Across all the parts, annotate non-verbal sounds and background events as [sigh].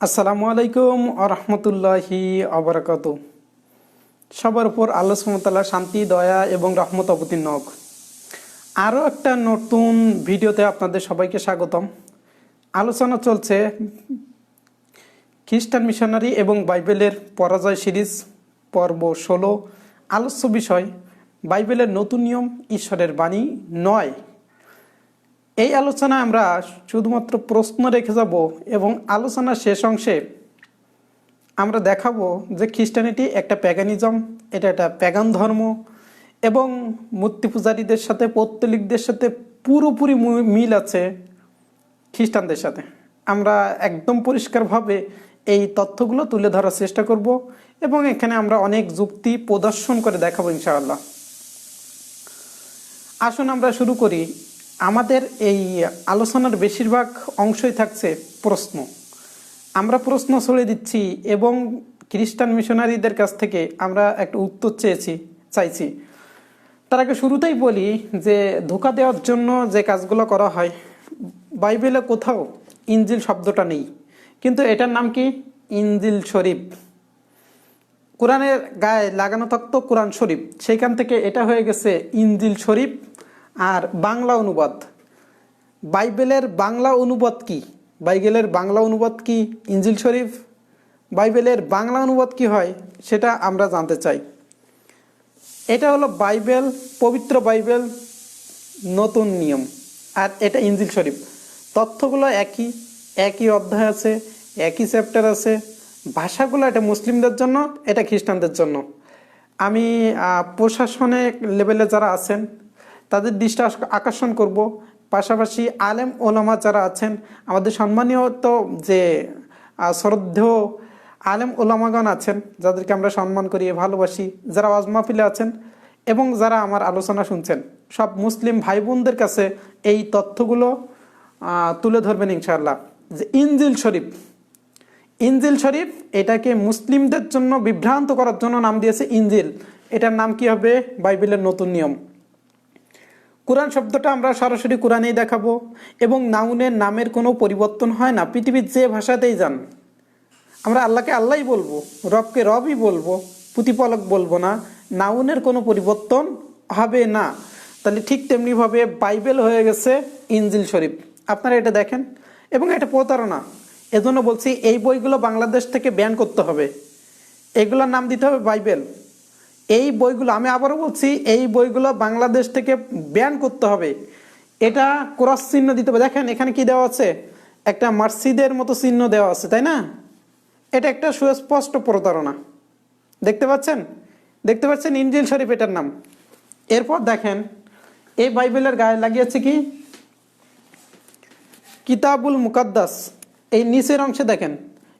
আসসালামু আলাইকুম আরহামতুল্লাহি আবরাকাত। সবার উপর আল্লাহ সুমতাল্লাহ শান্তি, দয়া এবং রহমত অবতীর্ণ হোক। আরও একটা নতুন ভিডিওতে আপনাদের সবাইকে স্বাগতম। আলোচনা চলছে খ্রিস্টান মিশনারি এবং বাইবেলের পরাজয় সিরিজ, পর্ব ষোলো। আলোচ্য বিষয়, বাইবেলের নতুন নিয়ম, ঈশ্বরের বাণী নয়। এই আলোচনা আমরা শুধুমাত্র প্রশ্ন রেখে যাব এবং আলোচনার শেষ অংশে আমরা দেখাবো যে খ্রিস্টানিটি একটা প্যাগানিজম, এটা একটা প্যাগান ধর্ম এবং মূর্তি পূজারীদের সাথে, পৌত্তলিকদের সাথে পুরোপুরি মিল আছে খ্রিস্টানদের সাথে। আমরা একদম পরিষ্কারভাবে এই তথ্যগুলো তুলে ধরার চেষ্টা করব এবং এখানে আমরা অনেক যুক্তি প্রদর্শন করে দেখাবো ইনশাআল্লাহ। আসুন আমরা শুরু করি। আমাদের এই আলোচনার বেশিরভাগ অংশই থাকছে প্রশ্ন। আমরা প্রশ্ন ছড়িয়ে দিচ্ছি এবং খ্রিস্টান মিশনারিদের কাছ থেকে আমরা একটা উত্তর চেয়েছি, চাইছি। তার আগে শুরুতেই বলি যে ধোকা দেওয়ার জন্য যে কাজগুলো করা হয়, বাইবেলে কোথাও ইঞ্জিল শব্দটা নেই। কিন্তু এটার নাম কি? ইঞ্জিল শরীফ। কোরআনের গায়ে লাগানো থাকতো কোরআন শরীফ। সেইখান থেকে এটা হয়ে গেছে ইঞ্জিল শরীফ। আর বাংলা অনুবাদ। বাইবেলের বাংলা অনুবাদ কি? বাইবেলের বাংলা অনুবাদ কি ইঞ্জিল শরীফ? বাইবেলের বাংলা অনুবাদ কি হয় সেটা আমরা জানতে চাই। এটা হলো বাইবেল পবিত্র বাইবেল নতুন নিয়ম। আর এটা ইঞ্জিল শরীফ। তথ্যগুলো একই একই অধ্যায় আছে একই চ্যাপ্টার আছে। ভাষাগুলো এটা মুসলিমদের জন্য এটা খ্রিস্টানদের জন্য। আমি আহ, প্রশাসনিক লেভেলে যারা আছেন তাদের দৃষ্টি আকর্ষণ করব। পাশাপাশি আলেম ওলামা যারা আছেন, আমাদের সম্মানীয় তো যে শ্রদ্ধেয় আলেম ওলামাগণ আছেন, যাদেরকে আমরা সম্মান করি, ভালোবাসি, যারা ওয়াজ মাহফিলে আছেন এবং যারা আমার আলোচনা শুনছেন, সব মুসলিম ভাই বোনদের কাছে এই তথ্যগুলো তুলে ধরবেন ইনশাআল্লাহ। যে ইনজিল শরীফ ইনজিল শরীফ এটাকে মুসলিমদের জন্য বিভ্রান্ত করার জন্য নাম দিয়েছে ইনজিল। এটার নাম কি হবে? বাইবেলের নতুন নিয়ম। কোরআন শব্দটা আমরা সরাসরি কোরআনেই দেখাবো এবং নাউনের নামের কোনো পরিবর্তন হয় না, পৃথিবীর যে ভাষাতেই যান। আমরা আল্লাহকে আল্লাহই বলব, রবকে রবই বলব, প্রতিপালক বলব না, নাউনের কোনো পরিবর্তন হবে না। তাহলে ঠিক তেমনিভাবে বাইবেল হয়ে গেছে ইনজিল শরীফ। আপনারা এটা দেখেন এবং এটা প্রতারণা। এজন্য বলছি, এই বইগুলো বাংলাদেশ থেকে ব্যান করতে হবে। এগুলোর নাম দিতে হবে বাইবেল। এই বইগুলো, আমি আবারও বলছি, এই বইগুলো বাংলাদেশ থেকে ব্যান করতে হবে। এটা ক্রস চিহ্ন দিতে হবে। দেখেন, এখানে কি দেওয়া আছে? একটা মার্সিদের মতো চিহ্ন দেওয়া আছে, তাই না? এটা একটা সুস্পষ্ট প্রতারণা। দেখতে পাচ্ছেন? দেখতে পাচ্ছেন ইঞ্জিল শরীফ এটার নাম। এরপর দেখেন, এই বাইবেলের গায়ে লাগিয়েছে কি? কিতাবুল মুকাদ্দাস। এই নিচের অংশে দেখেন,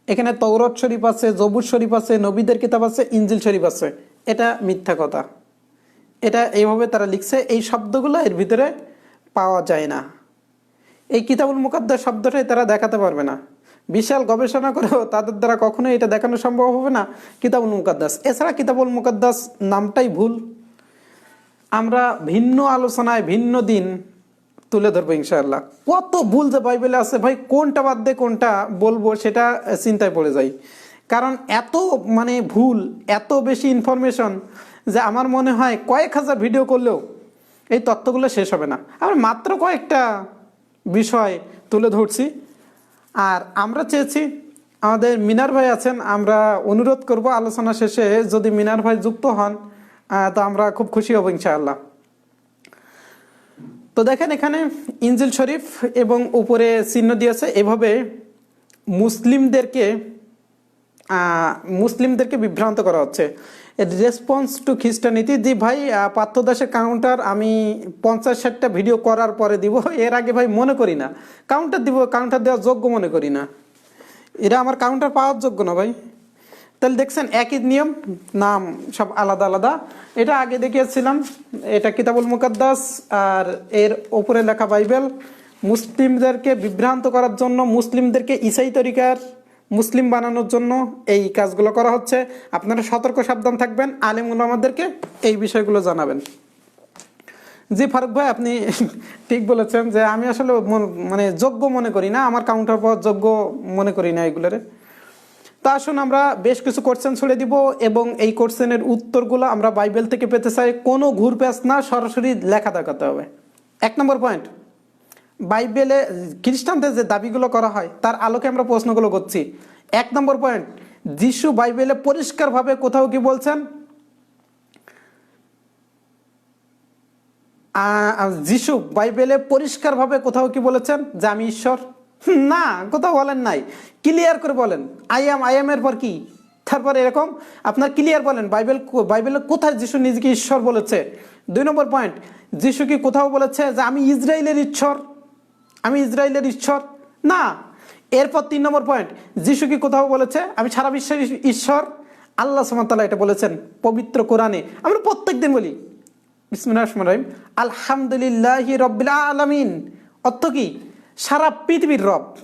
এখানে তৌরত শরীফ আছে, জবুর শরীফ আছে, নবীদের কিতাব আছে ইঞ্জিল শরীফ আছে। এটা মিথ্যা কথা। এটা এইভাবে তারা লিখছে, এই শব্দগুলো এর ভিতরে পাওয়া যায় না। এই কিতাবুল মুকাদ্দাস শব্দটাই তারা দেখাতে পারবে না। বিশাল গবেষণা করেও তাদের দ্বারা কখনোই এটা দেখানো সম্ভব হবে না কিতাবুল মুকাদ্দাস। এছাড়া কিতাবুল মুকাদ্দাস নামটাই ভুল। আমরা ভিন্ন আলোচনায় ভিন্ন দিন তুলে ধরবো ইনশাআল্লাহ। কত ভুল যে বাইবেলে আছে ভাই, কোনটা বাদ দিয়ে কোনটা বলব সেটা চিন্তায় পড়ে যাই। কারণ এত মানে ভুল, এত বেশি ইনফরমেশন যে আমার মনে হয় কয়েক হাজার ভিডিও করলেও এই তথ্যগুলো শেষ হবে না। আমরা মাত্র কয়েকটা বিষয় তুলে ধরছি। আর আমরা চেয়েছি, আমাদের মিনার ভাই আছেন, আমরা অনুরোধ করব আলোচনা শেষে যদি মিনার ভাই যুক্ত হন তো আমরা খুব খুশি হব ইনশাআল্লাহ। তো দেখেন এখানে ইনজিল শরীফ এবং উপরে চিহ্ন দিয়েছে, এভাবে মুসলিমদেরকে মুসলিমদেরকে বিভ্রান্ত করা হচ্ছে। রেসপন্স টু খ্রিস্টানিটি জি ভাই আহ, পার্থদাসের কাউন্টার আমি পঞ্চাশ ষাটটা ভিডিও করার পরে দিব এর আগে ভাই মনে করি না। কাউন্টার দিব কাউন্টার দেওয়ার যোগ্য মনে করি না। এরা আমার কাউন্টার পাওয়ার যোগ্য না ভাই। তাহলে দেখছেন একই নিয়ম নাম সব আলাদা আলাদা। এটা আগে দেখিয়েছিলাম এটা কিতাবুল মুকাদ্দাস আর এর ওপরে লেখা বাইবেল। মুসলিমদেরকে বিভ্রান্ত করার জন্য মুসলিমদেরকে ইসাই তরিকার মুসলিম বানানোর জন্য এই কাজগুলো করা হচ্ছে। আপনারা সতর্ক, সাবধান থাকবেন। আলিম আমাদেরকে এই বিষয়গুলো জানাবেন। জি, ফারুক ভাই, আপনি [laughs] ঠিক বলেছেন যে আমি আসলে মন- যোগ্য মনে করি না। আমার কাউন্টার পাওয়ার যোগ্য মনে করি না এগুলোরে। তা আসুন আমরা বেশ কিছু কোশ্চেন ছুড়ে দিব এবং এই কোশ্চেনের উত্তরগুলো আমরা বাইবেল থেকে পেতে চাই। কোনো ঘুরপ্যাচ না, সরাসরি লেখা দেখাতে হবে। এক নম্বর পয়েন্ট বাইবেলে খ্রিস্টানদের যে দাবিগুলো করা হয়, তার আলোকে আমরা প্রশ্নগুলো করছি। এক নম্বর পয়েন্ট যিশু বাইবেলে পরিষ্কারভাবে কোথাও কি বলছেন? যিশু বাইবেলে পরিষ্কারভাবে কোথাও কি বলেছেন? যে আমি ঈশ্বর? [laughs] না, কোথাও বলেন নাই। ক্লিয়ার করে বলেন। আই এম আই এম এর পর কি? তারপর এরকম আপনার ক্লিয়ার বলেন, বাইবেল বাইবেলে কোথায় যিশু নিজেকে ঈশ্বর বলেছে? দুই নম্বর পয়েন্ট যিশু কি কোথাও বলেছে যে আমি ইসরায়েলের ঈশ্বর? আমি ইসরায়েলের ঈশ্বর? না। এরপর তিন নম্বর পয়েন্ট যিশু কি কোথাও বলেছে? আমি সারা বিশ্বের ঈশ্বর। আল্লাহ সুমতাল্লাহ এটা বলেছেন পবিত্র কোরআনে। আমরা প্রত্যেক দিন বলি বিসমিন আলহামদুলিল্লাহ রব্বিল আলামিন। অর্থ কি? সারা পৃথিবীর রব।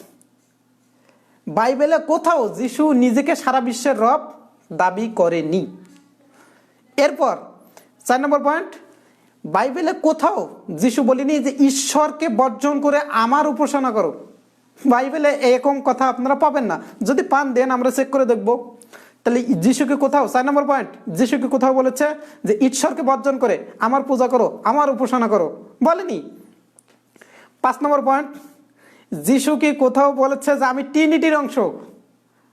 বাইবেলে কোথাও যিশু নিজেকে সারা বিশ্বের রব দাবি করেনি। এরপর, চার নম্বর পয়েন্ট বাইবেলে কোথাও যিশু বলিনি যে ঈশ্বরকে বর্জন করে আমার উপাসনা করো। বাইবেলে এরকম কথা আপনারা পাবেন না। যদি পান, দেন আমরা চেক করে দেখব। তাহলে যিশুকে কোথাও, চার নম্বর পয়েন্ট যিশুকে কোথাও বলেছে যে ঈশ্বরকে বর্জন করে আমার পূজা করো, আমার উপাসনা করো। বলেনি। পাঁচ নম্বর পয়েন্ট যিশু কি কোথাও বলেছে যে আমি টিনিটির অংশ।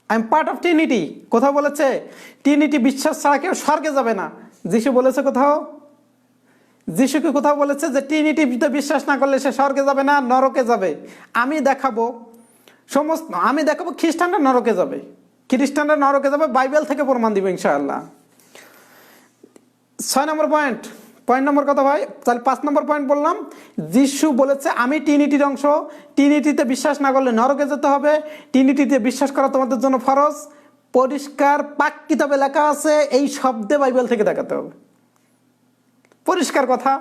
আই এম পার্ট অফ টিনিটি কোথাও বলেছে টিনিটি বিশ্বাস ছাড়া কেউ স্বর্গে যাবে না। যিশু বলেছে কোথাও যিশুকে কোথাও বলেছে যে টিনিটিতে বিশ্বাস না করলে সে স্বর্গে যাবে না, নরকে যাবে। আমি দেখাবো সমস্ত, আমি দেখাবো খ্রিস্টানরা নরকে যাবে। খ্রিস্টানরা নরকে যাবে, বাইবেল থেকে প্রমাণ দিবে ইনশাআল্লাহ। ছয় নম্বর পয়েন্ট পয়েন্ট নম্বর কথা ভাই? তাহলে পাঁচ নম্বর পয়েন্ট বললাম, যিশু বলেছে, আমি টিনিটির অংশ। টিনিটিতে বিশ্বাস না করলে নরকে যেতে হবে। টিনিটিতে বিশ্বাস করা তোমাদের জন্য ফরজ। পরিষ্কার পাক কিতাবে লেখা আছে, এই শব্দে বাইবেল থেকে দেখাতে হবে। পরিষ্কার কথা,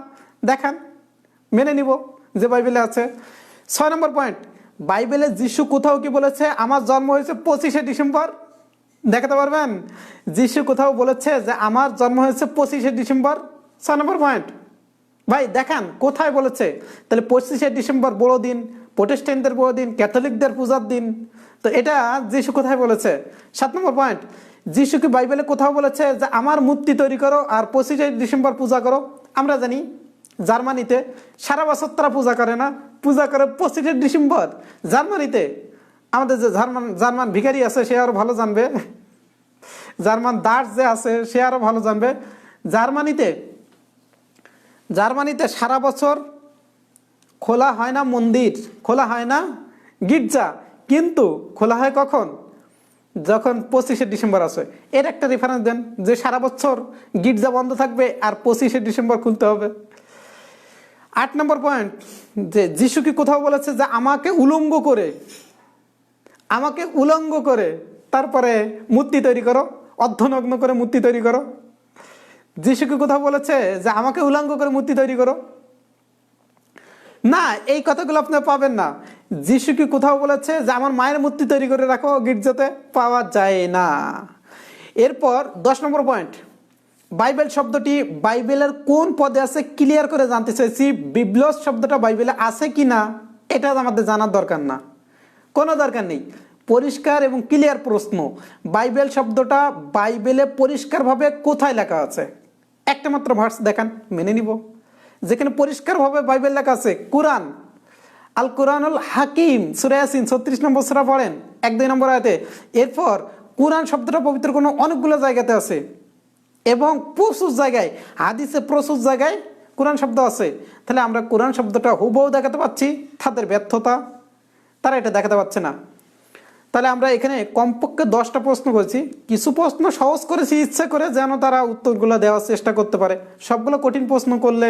দেখান, মেনে নিব যে বাইবেলে আছে। ছয় নম্বর পয়েন্ট বাইবেলে যিশু কোথাও কি বলেছে? আমার জন্ম হয়েছে পঁচিশে ডিসেম্বর। দেখাতে পারবেন? যিশু কোথাও বলেছে যে আমার জন্ম হয়েছে পঁচিশে ডিসেম্বর। ছয় নম্বর পয়েন্ট ভাই, দেখান, কোথায় বলেছে? তাহলে পঁচিশে ডিসেম্বর বড় দিন প্রোটেস্টেন্টদের বড় দিন, ক্যাথলিকদের পূজার দিন। তো এটা যিশু কোথায় বলেছে? সাত নম্বর পয়েন্ট যিশু কি বাইবেলে কোথাও বলেছে যে আমার মূর্তি তৈরি করো আর পঁচিশে ডিসেম্বর পূজা করো, আমরা জানি জার্মানিতে সারা বছর তারা পূজা করে না, পূজা করে পঁচিশে ডিসেম্বর। জার্মানিতে আমাদের যে জার্মান জার্মান ভিখারি আছে, সে আরও ভালো জানবে। জার্মান দাস যে আছে, সে আরও ভালো জানবে। জার্মানিতে জার্মানিতে সারা বছর খোলা হয় না মন্দির, খোলা হয় না গির্জা। কিন্তু খোলা হয় কখন? যখন পঁচিশে ডিসেম্বর আসে এর একটা রেফারেন্স দেন যে সারা বছর গির্জা বন্ধ থাকবে আর পঁচিশে ডিসেম্বর খুলতে হবে। আট নম্বর পয়েন্ট যে যিশু কি কোথাও বলেছে যে আমাকে উলঙ্গ করে, আমাকে উলঙ্গ করে, তারপরে মূর্তি তৈরি করো, অর্ধনগ্ন করে মূর্তি তৈরি করো। যিশুকে কোথাও বলেছে যে আমাকে উলঙ্গ করে মূর্তি তৈরি করো? না, এই কথাগুলো আপনার পাবেন না। যিশু কি কোথাও বলেছে যে, আমার মায়ের মূর্তি তৈরি করে রাখো, গির্জাতে? পাওয়া যায় না। এরপর দশ নম্বর পয়েন্ট। বাইবেল শব্দটি বাইবেলের কোন পদে আছে ক্লিয়ার করে জানতে চাইছি বিপ্লস শব্দটা বাইবেলে আছে কি না, এটা আমাদের জানার দরকার না। কোনো দরকার নেই। পরিষ্কার এবং ক্লিয়ার প্রশ্ন। বাইবেল শব্দটা বাইবেলে পরিষ্কারভাবে কোথায় লেখা আছে? একটা মাত্র ভার্স দেখান, মেনে নিব। যেখানে পরিষ্কারভাবে বাইবেল লেখা আছে, কোরআন। আল কোরআনুল হাকিম সুরায়াসিন ছত্রিশ নম্বর সুরা পড়েন, এক, দুই নম্বর আয়তে। এরপর কোরআন শব্দটা পবিত্র কোনো অনেকগুলো জায়গাতে আছে এবং প্রচুর জায়গায়, হাদিসে প্রচুর জায়গায় কোরআন শব্দ আছে। তাহলে আমরা কোরআন শব্দটা হুবহু দেখাতে পাচ্ছি, তাদের ব্যর্থতা, তারা এটা দেখাতে পারছে না। তাহলে আমরা এখানে কমপক্ষে দশটা প্রশ্ন করেছি। কিছু প্রশ্ন সহজ করেছি, ইচ্ছে করে যেন তারা উত্তরগুলো দেওয়ার চেষ্টা করতে পারে। সবগুলো কঠিন প্রশ্ন করলে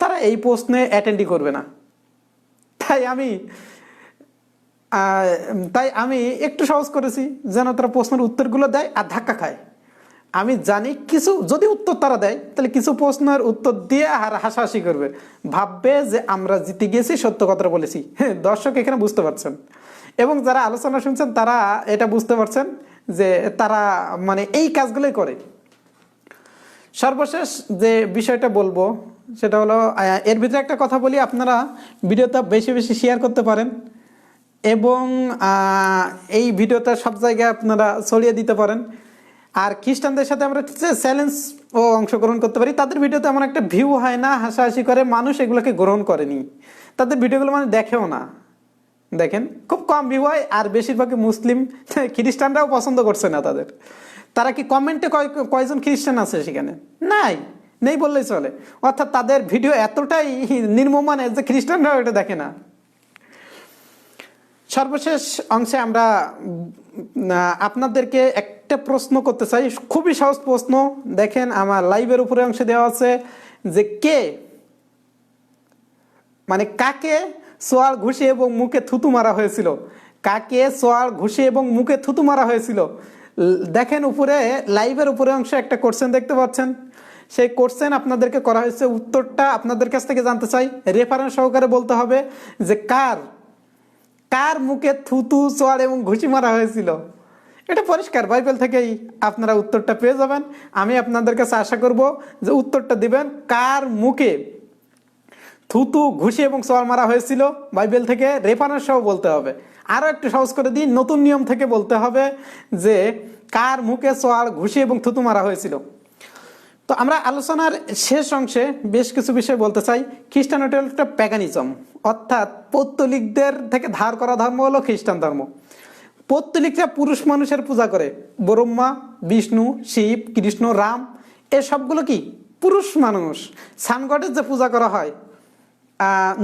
তারা এই প্রশ্নে অ্যাটেন্ডই করবে না। তাই আমি তাই আমি একটু সহজ করেছি যেন তারা প্রশ্নের উত্তরগুলো দেয় আর ধাক্কা খায়। আমি জানি কিছু, যদি উত্তর তারা দেয়, তাহলে কিছু প্রশ্নের উত্তর দিয়ে আর হাসাহাসি করবে। ভাববে যে আমরা জিতে গিয়েছি সত্য কথাটা বলেছি। হ্যাঁ দর্শক এখানে বুঝতে পারছেন। এবং যারা আলোচনা শুনছেন, তারা এটা বুঝতে পারছেন যে তারা মানে এই কাজগুলোই করে। সর্বশেষ যে বিষয়টা বলব সেটা হলো এর ভিতরে একটা কথা বলি, আপনারা ভিডিওটা বেশি বেশি শেয়ার করতে পারেন। এবং এই ভিডিওটা সব জায়গায় আপনারা ছড়িয়ে দিতে পারেন। আর খ্রিস্টানদের সাথে আমরা চ্যালেঞ্জ ও অংশগ্রহণ করতে পারি। তাদের ভিডিওতে এমন একটা ভিউ হয় না, হাসাহাসি করে, মানুষ এগুলোকে গ্রহণ করেনি। তাদের ভিডিওগুলো মানে দেখেও না। দেখেন, খুব কম ভিউ হয়, আর বেশিরভাগই মুসলিম। [laughs] খ্রিস্টানরাও পছন্দ করছে না তাদের। তারা কি কমেন্টে কয়, কয়জন খ্রিস্টান আছে সেখানে? নাই। নেই বললেই চলে। অর্থাৎ তাদের ভিডিও এতটাই নির্মমানে যে খ্রিস্টানরাও এটা দেখে না। সর্বশেষ অংশে আমরা আপনাদেরকে একটা প্রশ্ন করতে চাই। খুবই সহজ প্রশ্ন। দেখেন, আমার লাইভের উপরে অংশে দেওয়া আছে যে কে মানে কাকে সোয়াল ঘুষে এবং মুখে থুতু মারা হয়েছিল? কাকে সোয়াল ঘুষে এবং মুখে থুতু মারা হয়েছিল? দেখেন, উপরে, লাইভের উপরে অংশে একটা কোশ্চেন দেখতে পাচ্ছেন। সেই কোশ্চেন আপনাদেরকে করা হয়েছে। উত্তরটা আপনাদের কাছ থেকে জানতে চাই। রেফারেন্স সহকারে বলতে হবে যে কার কার মুখে থুতু, চোয়ার এবং ঘুষি মারা হয়েছিল? এটা পরিষ্কার, বাইবেল থেকেই আপনারা উত্তরটা পেয়ে যাবেন। আমি আপনাদের কাছে আশা করব যে উত্তরটা দিবেন, কার মুখে থুতু, ঘুষি এবং সোয়াল মারা হয়েছিল? বাইবেল থেকে রেফারেন্স সহ বলতে হবে। আরও একটু সহজ করে দিই, নতুন নিয়ম থেকে বলতে হবে যে কার মুখে সোয়াল ঘুষি এবং থুতু মারা হয়েছিল? তো আমরা আলোচনার শেষ অংশে বেশ কিছু বিষয় বলতে চাই। খ্রিস্টান হচ্ছে একটা প্যাগানিজম অর্থাৎ পৌত্তলিকদের থেকে ধার করা ধর্ম হলো খ্রিস্টান ধর্ম। পৌত্তলিকরা পুরুষ মানুষের পূজা করে। ব্রহ্মা, বিষ্ণু, শিব, কৃষ্ণ, রাম এসবগুলো কি? পুরুষ মানুষ। সানগডের যে পূজা করা হয়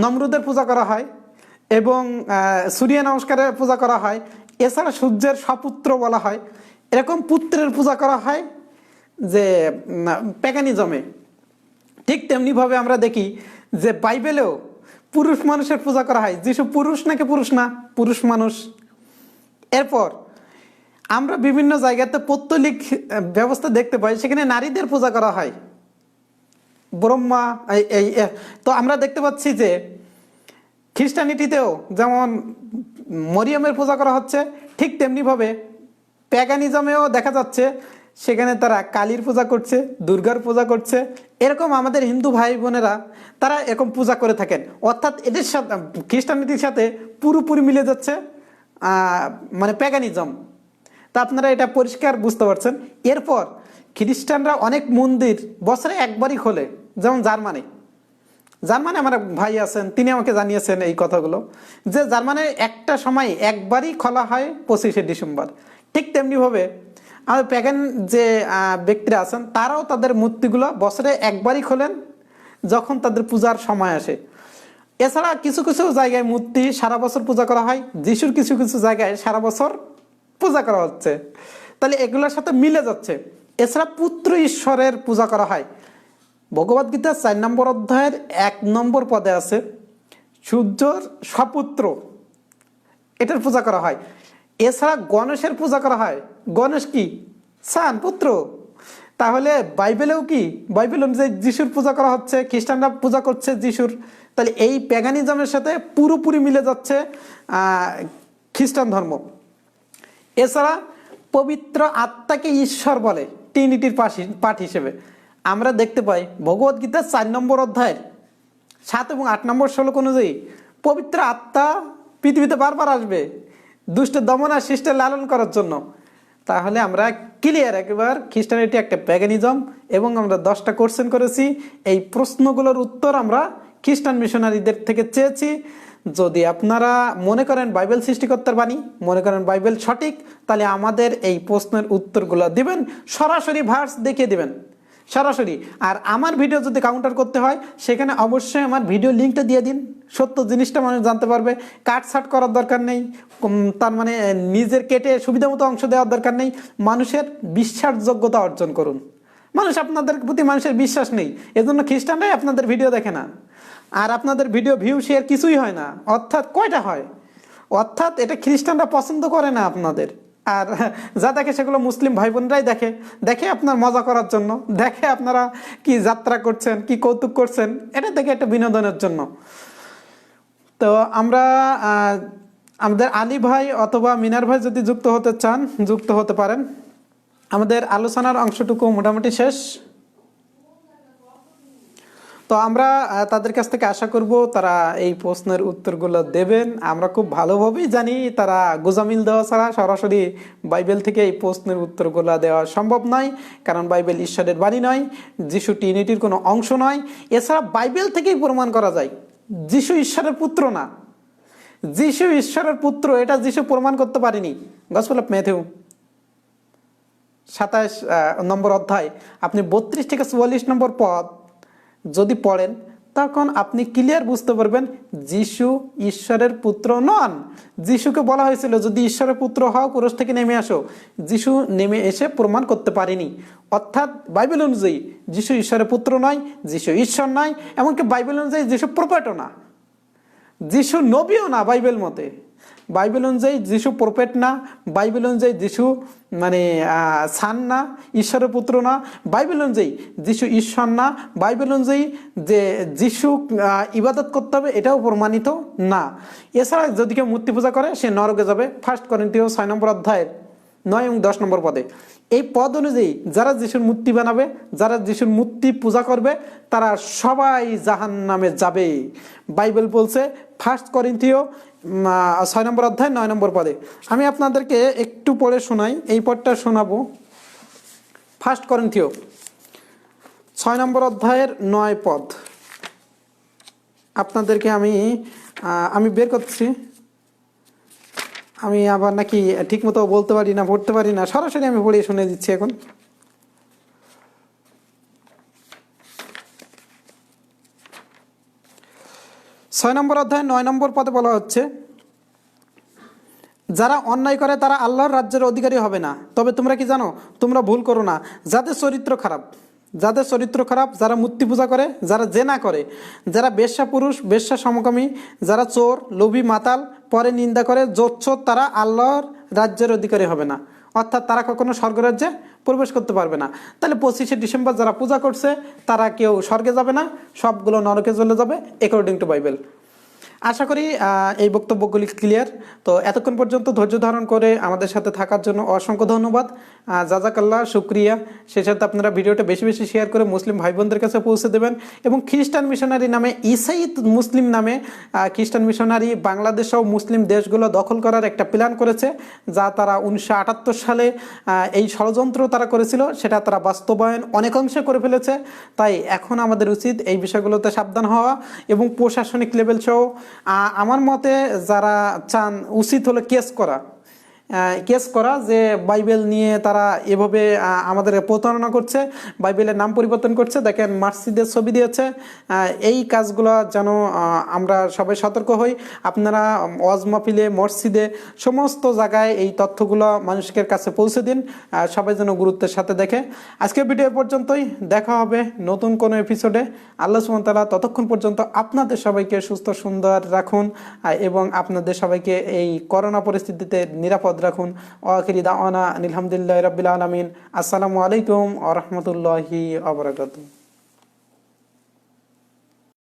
নমরুদের পূজা করা হয় এবং সূর্য নমস্কারের পূজা করা হয়। এছাড়া সূর্যের সপুত্র বলা হয়। এরকম পুত্রের পূজা করা হয়। যে প্যাগানিজমে ঠিক তেমনিভাবে আমরা দেখি যে, বাইবেলেও পুরুষ মানুষের পূজা করা হয়। যিশু পুরুষ নাকি পুরুষ না? পুরুষ মানুষ। এরপর আমরা বিভিন্ন জায়গাতে পৌত্তলিক ব্যবস্থা দেখতে পাই, সেখানে নারীদের পূজা করা হয়। ব্রহ্মা, এই তো আমরা দেখতে পাচ্ছি যে, খ্রিস্টানিটিতেও যেমন মরিয়মের পূজা করা হচ্ছে, ঠিক তেমনিভাবে প্যাগানিজমেও দেখা যাচ্ছে সেখানে তারা কালীর পূজা করছে, দুর্গার পূজা করছে। এরকম আমাদের হিন্দু ভাই বোনেরা, তারা এরকম পূজা করে থাকেন। অর্থাৎ এদের সাথে খ্রিস্টানিটির সাথে পুরোপুরি মিলে যাচ্ছে মানে প্যাগানিজম তা আপনারা এটা পরিষ্কার বুঝতে পারছেন। এরপর খ্রিস্টানরা অনেক মন্দির বছরে একবারই খোলে, যেমন জার্মানি। জার্মানি আমার ভাই আছেন, তিনি আমাকে জানিয়েছেন এই কথাগুলো, যে জার্মানে একটা সময় একবারই খোলা হয় পঁচিশে ডিসেম্বর। ঠিক তেমনিভাবে আমাদের প্যাগান যে ব্যক্তিরা আছেন, তারাও তাদের মূর্তিগুলো বছরে একবারই খোলেন যখন তাদের পূজার সময় আসে। এছাড়া কিছু কিছু জায়গায় মূর্তি সারা বছর পূজা করা হয়, যিশুর কিছু কিছু জায়গায় সারা বছর পূজা করা হচ্ছে। তাহলে এগুলোর সাথে মিলে যাচ্ছে। এছাড়া পুত্র ঈশ্বরের পূজা করা হয়। ভগবদ গীতার চার নম্বর অধ্যায়ের এক নম্বর পদে আছে, সূর্যর সপুত্র, এটার পূজা করা হয়। এছাড়া গণেশের পূজা করা হয়। গণেশ কি? সান পুত্র। তাহলে বাইবেলেও কি? বাইবেল অনুযায়ী যিশুর পূজা করা হচ্ছে, খ্রিস্টানরা পূজা করছে যিশুর। তাহলে এই প্যাগানিজমের সাথে পুরোপুরি মিলে যাচ্ছে খ্রিস্টান ধর্ম। এছাড়া পবিত্র আত্মাকে ঈশ্বর বলে, ট্রিনিটির পাঠ হিসেবে। আমরা দেখতে পাই ভগবদ গীতার চার নম্বর অধ্যায়ের সাত এবং আট নম্বর শ্লোক অনুযায়ী, পবিত্র আত্মা পৃথিবীতে বারবার আসবে। দুষ্ট দমন আর শিষ্টের লালন করার জন্য। তাহলে আমরা ক্লিয়ার একবার খ্রিস্টানিটি একটা প্যাগানিজম এবং আমরা দশটা কোশ্চেন করেছি। এই প্রশ্নগুলোর উত্তর আমরা খ্রিস্টান মিশনারিদের থেকে চেয়েছি। যদি আপনারা মনে করেন বাইবেল সৃষ্টিকর্তার বাণী, মনে করেন বাইবেল সঠিক, তাহলে আমাদের এই প্রশ্নের উত্তরগুলো দিবেন, সরাসরি ভার্স দেখিয়ে দিবেন। সরাসরি। আর আমার ভিডিও যদি কাউন্টার করতে হয়, সেখানে অবশ্যই আমার ভিডিও লিঙ্কটা দিয়ে দিন। সত্য জিনিসটা মানুষ জানতে পারবে। কাট ছাট করার দরকার নেই। তার মানে নিজের কেটে সুবিধা মতো অংশ দেওয়ার দরকার নেই। মানুষের বিশ্বাসযোগ্যতা অর্জন করুন। মানুষ আপনাদের প্রতি মানুষের বিশ্বাস নেই। এজন্য খ্রিস্টানরাই আপনাদের ভিডিও দেখে না। আর আপনাদের ভিডিও ভিউ শেয়ার কিছুই হয় না। অর্থাৎ কয়টা হয়? অর্থাৎ এটা খ্রিস্টানরা পছন্দ করে না আপনাদের। আর যা দেখে সেগুলো মুসলিম ভাই বোনরাই দেখে। দেখে আপনার মজা করার জন্য, দেখে আপনারা কি যাত্রা করছেন, কি কৌতুক করছেন, এটা দেখে একটা বিনোদনের জন্য। তো আমরা আমাদের আলী ভাই অথবা মিনার ভাই যদি যুক্ত হতে চান, যুক্ত হতে পারেন। আমাদের আলোচনার অংশটুকু মোটামুটি শেষ। তো আমরা তাদের কাছ থেকে আশা করব তারা এই প্রশ্নের উত্তরগুলো দেবেন। আমরা খুব ভালোভাবেই জানি তারা গোজামিল দেওয়া ছাড়া সরাসরি বাইবেল থেকে এই প্রশ্নের উত্তরগুলো দেওয়া সম্ভব নয়, কারণ বাইবেল ঈশ্বরের বাণী নয়, যিশু টিনিটির কোনো অংশ নয়। এছাড়া বাইবেল থেকেই প্রমাণ করা যায়, যিশু ঈশ্বরের পুত্র না। যিশু ঈশ্বরের পুত্র, এটা যিশু প্রমাণ করতে পারেনি। গসপেল অফ সাতাশ নম্বর অধ্যায়। আপনি বত্রিশ থেকে চুয়াল্লিশ নম্বর পদ যদি পড়েন, তখন আপনি ক্লিয়ার বুঝতে পারবেন যিশু ঈশ্বরের পুত্র নন। যিশুকে বলা হয়েছিল, যদি ঈশ্বরের পুত্র হও, পুরুষ থেকে নেমে আসো। যিশু নেমে এসে প্রমাণ করতে পারেনি। অর্থাৎ বাইবেল অনুযায়ী, যিশু ঈশ্বরের পুত্র নয়, যিশু ঈশ্বর নয়, এমনকি বাইবেল অনুযায়ী যিশু প্রপেটও না। যিশু নবীও না বাইবেল মতে। বাইবেল অনুযায়ী যিশু প্রফেট না বাইবেল অনুযায়ী যিশু মানে সান না ঈশ্বরের পুত্র না বাইবেল অনুযায়ী যিশু ঈশ্বর না বাইবেল অনুযায়ী যে যিশু ইবাদত করতে হবে এটাও প্রমাণিত না। এছাড়া যদি কেউ মূর্তি পূজা করে সে নরকে যাবে। ফার্স্ট করেন্টীয় ছয় নম্বর অধ্যায়ের নয় এবং দশ নম্বর পদে। এই পদ অনুযায়ী যারা যিশুর মূর্তি বানাবে যারা যিশুর মূর্তি পূজা করবে তারা সবাই জাহান নামে যাবে। বাইবেল বলছে ফার্স্ট আহ, ছয় নম্বর অধ্যায়, নয় নম্বর পদে। আমি আপনাদেরকে একটু পড়ে শোনাই, এই পদটা শোনাবো। ফার্স্ট করিন্থীয় ছয় নম্বর অধ্যায়ের নয় পদ। আপনাদেরকে আমি আমি বের করছি। আমি আবার নাকি ঠিক মতো বলতে পারি না, পড়তে পারি না, সরাসরি আমি পড়িয়ে শুনে দিচ্ছি এখন। ছয় নম্বর অধ্যায়, নয় নম্বর পদে বলা হচ্ছে, যারা অন্যায় করে তারা আল্লাহর রাজ্যের অধিকারী হবে না। তবে তোমরা কি জানো? তোমরা ভুল করো না। যাদের চরিত্র খারাপ, যাদের চরিত্র খারাপ, যারা মূর্তি পূজা করে, যারা জেনা করে, যারা বেশ্যা পুরুষ, বেশ্যা সমকামী, যারা চোর, লোভী মাতাল, পরে নিন্দা করে জোচ্ছর তারা আল্লাহর রাজ্যের অধিকারী হবে না। অর্থাৎ তারা কখনো স্বর্গরাজ্যে প্রবেশ করতে পারবে না। তাহলে পঁচিশে ডিসেম্বর যারা পূজা করছে, তারা কেউ স্বর্গে যাবে না, সবগুলো নরকে চলে যাবে অ্যাকর্ডিং টু বাইবেল আশা করি এই বক্তব্যগুলি ক্লিয়ার তো এতক্ষণ পর্যন্ত ধৈর্য ধারণ করে আমাদের সাথে থাকার জন্য অসংখ্য ধন্যবাদ। আহ, জাজাকাল্লাহ শুক্রিয়া। সেই সাথে আপনারা ভিডিওটা বেশি বেশি শেয়ার করে মুসলিম ভাই বোনদের কাছে পৌঁছে দেবেন এবং খ্রিস্টান মিশনারি নামে ইসাই মুসলিম নামে খ্রিস্টান মিশনারি বাংলাদেশ সহ মুসলিম দেশগুলো দখল করার একটা প্ল্যান করেছে যা তারা উনিশশো আটাত্তর সালে এই ষড়যন্ত্র তারা করেছিল সেটা তারা বাস্তবায়ন অনেকাংশে করে ফেলেছে। তাই এখন আমাদের উচিত এই বিষয়গুলোতে সাবধান হওয়া এবং প্রশাসনিক লেভেল সহ আমার মতে যারা চান উচিত হলো কেস করা। কেস করা যে বাইবেল নিয়ে তারা এভাবে আমাদের প্রতারণা করছে, বাইবেলের নাম পরিবর্তন করছে। দেখেন মার্সিদের ছবি দিয়েছে এই কাজগুলো যেন আমরা সবাই সতর্ক হই। আপনারা ওয়াজ মাহফিলে, মসজিদে, সমস্ত জায়গায় এই তথ্যগুলো মানুষের কাছে পৌঁছে দিন সবাই যেন গুরুত্বের সাথে দেখে। আজকের ভিডিও পর্যন্তই। দেখা হবে নতুন কোনো এপিসোডে আল্লাহ সুমতালা ততক্ষণ পর্যন্ত আপনাদের সবাইকে সুস্থ, সুন্দর রাখুন এবং আপনাদের সবাইকে এই করোনা পরিস্থিতিতে নিরাপদ রাখুন। ওয়াকিরি দাওয়ানা আলহামদুলিল্লাহ রবিল আলমিন। আসসালামু আলাইকুম আ রহমতুল্লাহি আবরাকাতু